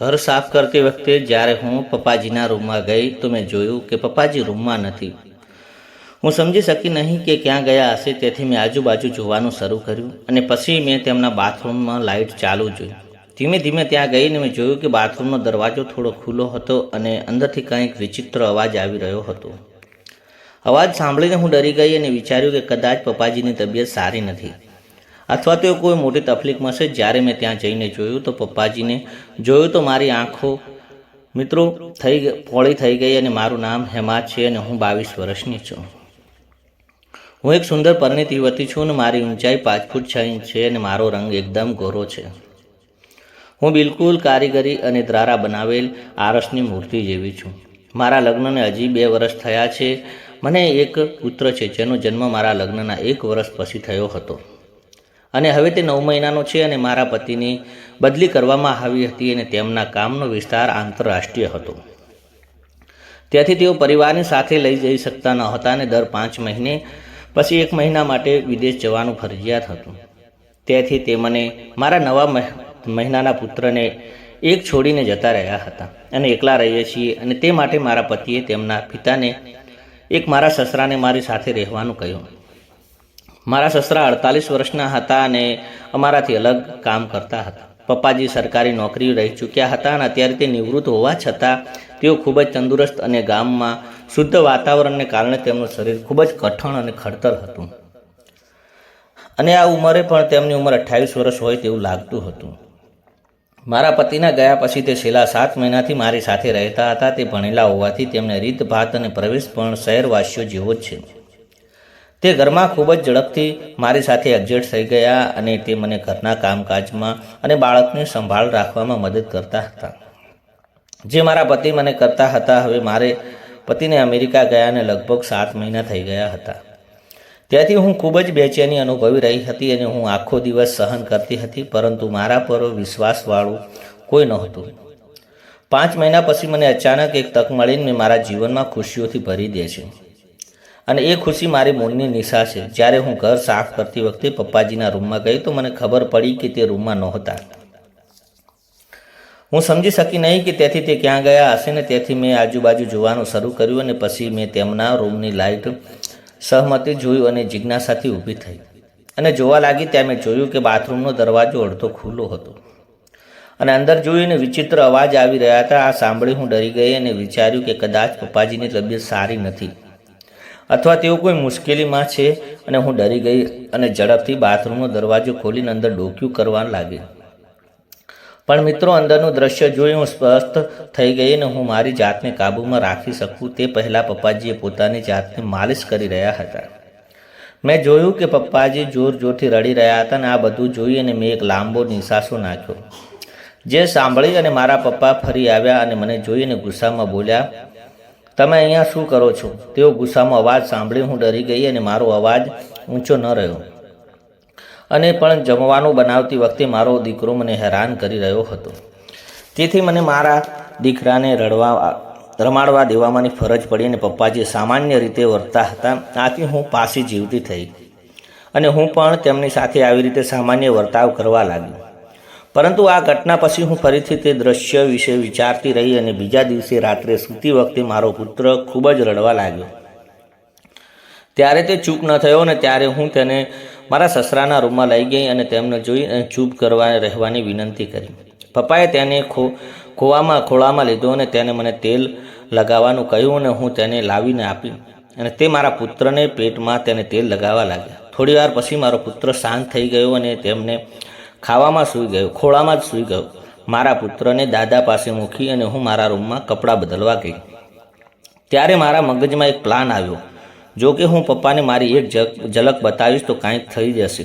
ઘર સાફ કરતી વખતે જ્યારે હું પપ્પાજીના રૂમમાં ગઈ તો મેં જોયું કે પપ્પાજી રૂમમાં નથી. હું સમજી શકી નહીં કે ક્યાં ગયા હશે, તેથી મેં આજુબાજુ જોવાનું શરૂ કર્યું અને પછી મેં તેમના બાથરૂમમાં લાઇટ ચાલુ જોઈ. ધીમે ધીમે ત્યાં ગઈને મેં જોયું કે બાથરૂમનો દરવાજો થોડો ખુલ્લો હતો અને અંદરથી કંઈક વિચિત્ર અવાજ આવી રહ્યો હતો. અવાજ સાંભળીને હું ડરી ગઈ અને વિચાર્યું કે કદાચ પપ્પાજીની તબિયત સારી નથી. અથવા તો કોઈ મોટી તકલીફમાં છે, જ્યારે મેં ત્યાં જઈને જોયું તો પપ્પાજીને જોયું તો મારી આંખો મિત્રો થઈ ફોળી થઈ ગઈ અને મારું નામ હેમા છે અને હું બાવીસ વર્ષની છું. હું એક સુંદર પરિણીત યુવતી છું અને મારી ઊંચાઈ પાંચ ફૂટ છ ઇંચ છે અને મારો રંગ એકદમ ગોરો છે. હું બિલકુલ કારીગરી અને દ્વારા બનાવેલ આરસની મૂર્તિ જેવી છું. મારા લગ્નને હજી બે વર્ષ થયા છે. મને એક પુત્ર છે, જેનો જન્મ મારા લગ્નના એક વર્ષ પછી થયો હતો. અને હવે તે નવ મહિનાનો છે અને મારા પતિની બદલી કરવામાં આવી હતી અને તેમના કામનો વિસ્તાર આંતરરાષ્ટ્રીય હતો. ત્યાંથી તેઓ પરિવારની સાથે લઈ જઈ શકતા ન હતા અને દર પાંચ મહિને પછી એક મહિના માટે વિદેશ જવાનું ફરજિયાત હતું. તેથી તે મને મારા નવા મહ- મહિનાના પુત્રને એક છોડીને જતા રહ્યા હતા અને એકલા રહીએ છીએ અને તે માટે મારા પતિએ તેમના પિતાને એક મારા સસરાને મારી સાથે રહેવાનું કહ્યું. મારા સસરા અડતાલીસ વર્ષના હતા અને અમારાથી અલગ કામ કરતા હતા. પપ્પાજી સરકારી નોકરી રહી ચૂક્યા હતા અને અત્યારે તે નિવૃત્ત હોવા છતાં તેઓ ખૂબ જ તંદુરસ્ત અને ગામમાં શુદ્ધ વાતાવરણને કારણે તેમનું શરીર ખૂબ જ કઠણ અને ખડતર હતું. અને આ ઉંમરે પણ તેમની ઉંમર અઠ્ઠાવીસ વર્ષ હોય તેવું લાગતું હતું. મારા પતિના ગયા પછી તે છેલ્લા સાત મહિનાથી મારી સાથે રહેતા હતા. તે ભણેલા હોવાથી તેમને રીતભાત અને પ્રવેશ પણ શહેરવાસીઓ જેવો જ છે. તે ઘરમાં ખૂબ જ ઝડપથી મારી સાથે એડજસ્ટ થઈ ગયા અને તે મને ઘરના કામકાજમાં અને બાળકની સંભાળ રાખવામાં મદદ કરતા હતા. જે મારા પતિ મને કરતા હતા, હવે મારે પતિને અમેરિકા ગયા અને લગભગ સાત મહિના થઈ ગયા હતા. ત્યાંથી હું ખૂબ જ બેચેની અનુભવી રહી હતી અને હું આખો દિવસ સહન કરતી હતી, પરંતુ મારા પર વિશ્વાસવાળું કોઈ નહોતું. પાંચ મહિના પછી મને અચાનક એક તક મળીને મેં મારા જીવનમાં ખુશીઓથી ભરી દે છે. અને એ ખુશી મારી મૂળની નિશા છે. જ્યારે હું ઘર સાફ કરતી વખતે પપ્પાજીના રૂમમાં ગઈ તો મને ખબર પડી કે તે રૂમમાં નહોતા. હું સમજી શકી નહીં કે તેથી તે ક્યાં ગયા હશે ને તેથી મેં આજુબાજુ જોવાનું શરૂ કર્યું અને પછી મેં તેમના રૂમની લાઇટ સહમતી જોયું અને જિજ્ઞાસાથી ઊભી થઈ. અને જોવા લાગી ત્યાં મેં જોયું કે બાથરૂમનો દરવાજો અડધો ખુલ્લો હતો. અને અંદર જોઈને વિચિત્ર અવાજ આવી રહ્યા હતા. આ સાંભળી હું ડરી ગઈ અને વિચાર્યું કે કદાચ પપ્પાજીની તબિયત સારી નથી. અથવા તેઓ કોઈ મુશ્કેલીમાં છે અને હું ડરી ગઈ અને ઝડપથી બાથરૂમનો દરવાજો ખોલીને અંદર ડોક્યું કરવા લાગી. પણ મિત્રો, અંદરનું દ્રશ્ય જોઈ હું સ્પષ્ટ થઈ ગઈ અને હું મારી જાતને કાબૂમાં રાખી શકું તે પહેલાં પપ્પાજીએ પોતાની જાતને માલિશ કરી રહ્યા હતા. મેં જોયું કે પપ્પાજી જોર જોરથી રડી રહ્યા હતા અને આ બધું જોઈ અને મેં એક લાંબો નિશાસો નાખ્યો. જે સાંભળી અને મારા પપ્પા ફરી આવ્યા અને મને જોઈને ગુસ્સામાં બોલ્યા તમે અહીંયા શું કરો છો? તેઓ ગુસ્સામાં અવાજ સાંભળી હું ડરી ગઈ અને મારો અવાજ ઊંચો ન રહ્યો. અને પણ જમવાનું બનાવતી વખતે મારો દીકરો મને હેરાન કરી રહ્યો હતો. તેથી મને મારા દીકરાને રડવા, રમાડવા દેવામાંની ફરજ પડી અને પપ્પાજી સામાન્ય રીતે વર્તા હતા. આથી હું પાછી જીવતી થઈ. અને હું પણ તેમની સાથે આવી રીતે સામાન્ય વર્તાવ કરવા લાગી પરંતુ આ ઘટના પછી હું ફરીથી તે દ્રશ્ય વિશે વિચારતી રહી અને બીજા દિવસે રાત્રે સૂતી વખતે મારો પુત્ર ખૂબ જ રડવા લાગ્યો. ત્યારે તે ચૂપ ન થયો અને ત્યારે હું તેને મારા સસરાના રૂમમાં લઈ ગઈ અને તેમને જોઈ અને ચૂપ કરવા રહેવાની વિનંતી કરી. પપ્પાએ તેને ખો, ખોવામાં, ખોળામાં લીધો અને તેને મને તેલ લગાવવાનું કહ્યું અને હું તેને લાવીને આપી અને તે મારા પુત્રને પેટમાં તેને તેલ લગાવવા લાગ્યા. થોડીવાર પછી મારો પુત્ર શાંત થઈ ગયો અને તેમને ખાવામાં સૂઈ ગયો, ખોળામાં જ સૂઈ ગયો. મારા પુત્રને દાદા પાસે મૂકી અને હું મારા રૂમમાં કપડાં બદલવા ગઈ. ત્યારે મારા મગજમાં એક પ્લાન આવ્યો. જો કે હું પપ્પાને મારી એક ઝલક બતાવીશ તો કાંઈક થઈ જશે.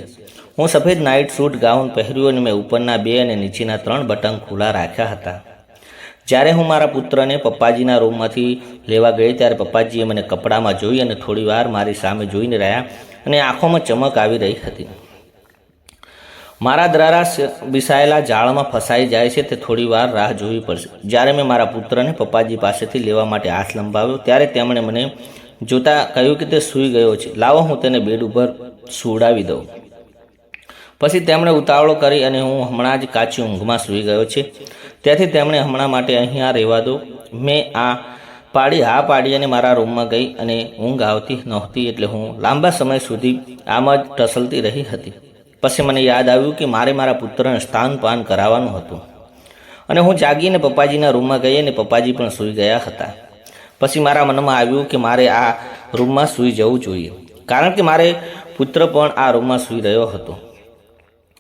હું સફેદ નાઇટ સૂટ ગાઉન પહેર્યું અને મેં ઉપરના બે અને નીચેના ત્રણ બટન ખુલ્લા રાખ્યા હતા. જ્યારે હું મારા પુત્રને પપ્પાજીના રૂમમાંથી લેવા ગઈ, ત્યારે પપ્પાજીએ મને કપડામાં જોઈ અને થોડીવાર મારી સામે જોઈને રહ્યા અને આંખોમાં ચમક આવી રહી હતી. મારા દ્વારા વિસાયેલા જાળમાં ફસાઈ જાય છે તે થોડી વાર રાહ જોવી પડશે. જ્યારે મેં મારા પુત્રને પપ્પાજી પાસેથી લેવા માટે હાથ લંબાવ્યો, ત્યારે તેમણે મને જોતા કહ્યું કે તે સૂઈ ગયો છે. લાવો, હું તેને બેડ ઉપર સુવડાવી દઉં. પછી તેમણે ઉતાવળો કરી અને હું હમણાં જ કાચી ઊંઘમાં સૂઈ ગયો છે. તેથી તેમણે હમણાં માટે અહીંયા રહેવા દો. મેં આ પાડી હા પાડી અને મારા રૂમમાં ગઈ અને ઊંઘ આવતી નહોતી એટલે હું લાંબા સમય સુધી આમ જ ટસલતી રહી હતી. પછી મને યાદ આવ્યું કે મારે મારા પુત્રને સ્થાનપાન કરાવવાનું હતું. અને હું જાગીને પપ્પાજીના રૂમમાં ગઈ અને પપ્પાજી પણ સૂઈ ગયા હતા. પછી મારા મનમાં આવ્યું કે મારે આ રૂમમાં સૂઈ જવું જોઈએ. કારણ કે મારે પુત્ર પણ આ રૂમમાં સૂઈ રહ્યો હતો.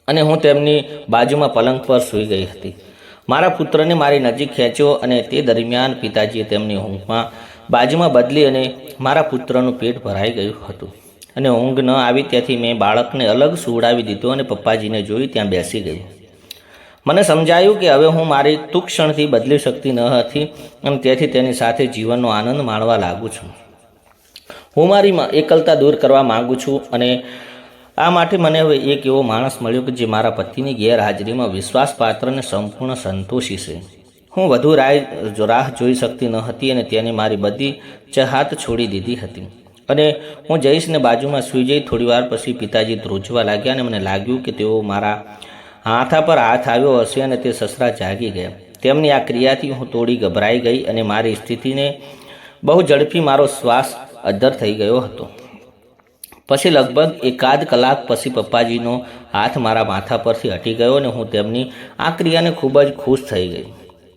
અને હું તેમની બાજુમાં પલંગ પર સૂઈ ગઈ હતી. મારા પુત્રને મારી નજીક ખેંચ્યો અને તે દરમિયાન પિતાજીએ તેમની ઊંઘમાં બાજુમાં બદલી અને મારા પુત્રનું પેટ ભરાઈ ગયું હતું. અને ઊંઘ ન આવી ત્યાંથી મેં બાળકને અલગ સુવડાવી દીધું અને પપ્પાજીને જોઈ ત્યાં બેસી ગઈ મને સમજાયું કે હવે હું મારી તુક્ષણથી બદલી શકતી ન હતી અને તેથી તેની સાથે જીવનનો આનંદ માણવા લાગુ છું. હું મારી એકલતા દૂર કરવા માગું છું અને આ માટે મને હવે એક એવો માણસ મળ્યો કે જે મારા પતિની ગેરહાજરીમાં વિશ્વાસપાત્ર અને સંપૂર્ણ સંતોષી છે. હું વધુ રાહ રાહ જોઈ શકતી ન હતી અને તેને મારી બધી ચહાત છોડી દીધી હતી. અને હું જઈશને બાજુમાં સૂઈ જઈ થોડીવાર પછી પિતાજી ધ્રુજવા લાગ્યા અને મને લાગ્યું કે તેઓ મારા હાથા પર હાથ આવ્યો હશે અને તે સસરા જાગી ગયા. તેમની આ ક્રિયાથી હું થોડી ગભરાઈ ગઈ અને મારી સ્થિતિને બહુ ઝડપી મારો શ્વાસ અદ્ધર થઈ ગયો હતો. પછી લગભગ એકાદ કલાક પછી પપ્પાજીનો હાથ મારા માથા પરથી હટી ગયો અને હું તેમની આ ક્રિયાને ખૂબ જ ખુશ થઈ ગઈ.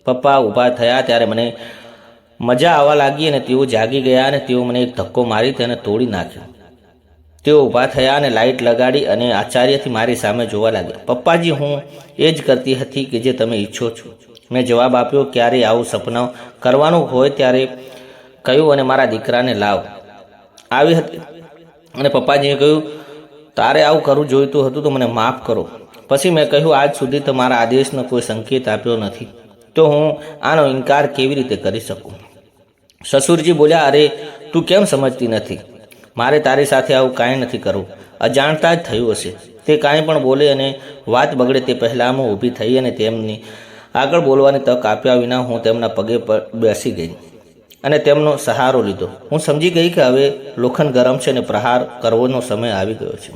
પપ્પા ઊભા થયા ત્યારે મને મજા આવવા લાગી અને તેઓ જાગી ગયા અને તેઓ મને એક ધક્કો મારી તેને તોડી નાખ્યો. તેઓ ઊભા થયા અને લાઇટ લગાડી અને આચાર્યથી મારી સામે જોવા લાગ્યા. પપ્પાજી, હું એ જ કરતી હતી કે જે તમે ઈચ્છો છો. મેં જવાબ આપ્યો ક્યારે આવું સપના કરવાનું હોય ત્યારે કહ્યું અને મારા દીકરાને લાવ. આવી હતી. અને પપ્પાજીએ કહ્યું, તારે આવું કરવું જોઈતું હતું તો મને માફ કરો. પછી મેં કહ્યું, આજ સુધી તમારા આદેશનો કોઈ સંકેત આપ્યો નથી. તો હું આનો ઇનકાર કેવી રીતે કરી શકું? સસુરજી બોલ્યા, અરે, તું કેમ સમજતી નથી? મારે તારી સાથે આવું કાંઈ નથી કરવું. અજાણતા જ થયું હશે. તે કાંઈ પણ બોલે અને વાત બગડે તે પહેલાં હું ઊભી થઈ અને તેમની આગળ બોલવાની તક આપ્યા વિના હું તેમના પગે પર બેસી ગઈ અને તેમનો સહારો લીધો. હું સમજી ગઈ કે હવે લોખંડ ગરમ છે અને પ્રહાર કરવાનો સમય આવી ગયો છે.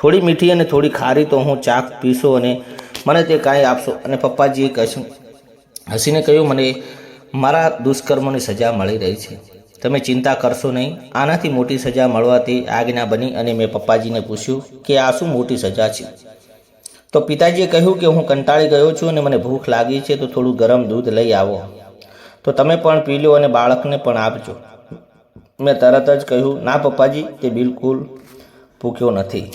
થોડી મીઠી અને થોડી ખારી તો હું ચાક પીશો અને મને તે કાંઈ આપશો. અને પપ્પાજીએ કશું, હસીને કહ્યું, મને મારા દુષ્કર્મોની સજા મળી રહી છે. તમે ચિંતા કરશો નહીં. આનાથી મોટી સજા મળવાથી આજ્ઞા બની અને મેં પપ્પાજીને પૂછ્યું કે આ શું મોટી સજા છે? તો પિતાજીએ કહ્યું કે હું કંટાળી ગયો છું અને મને ભૂખ લાગી છે તો થોડું ગરમ દૂધ લઈ આવો. તો તમે પણ પી લો અને બાળકને પણ આપજો. મેં તરત જ કહ્યું, ના પપ્પાજી, તે બિલકુલ ભૂખ્યો નથી.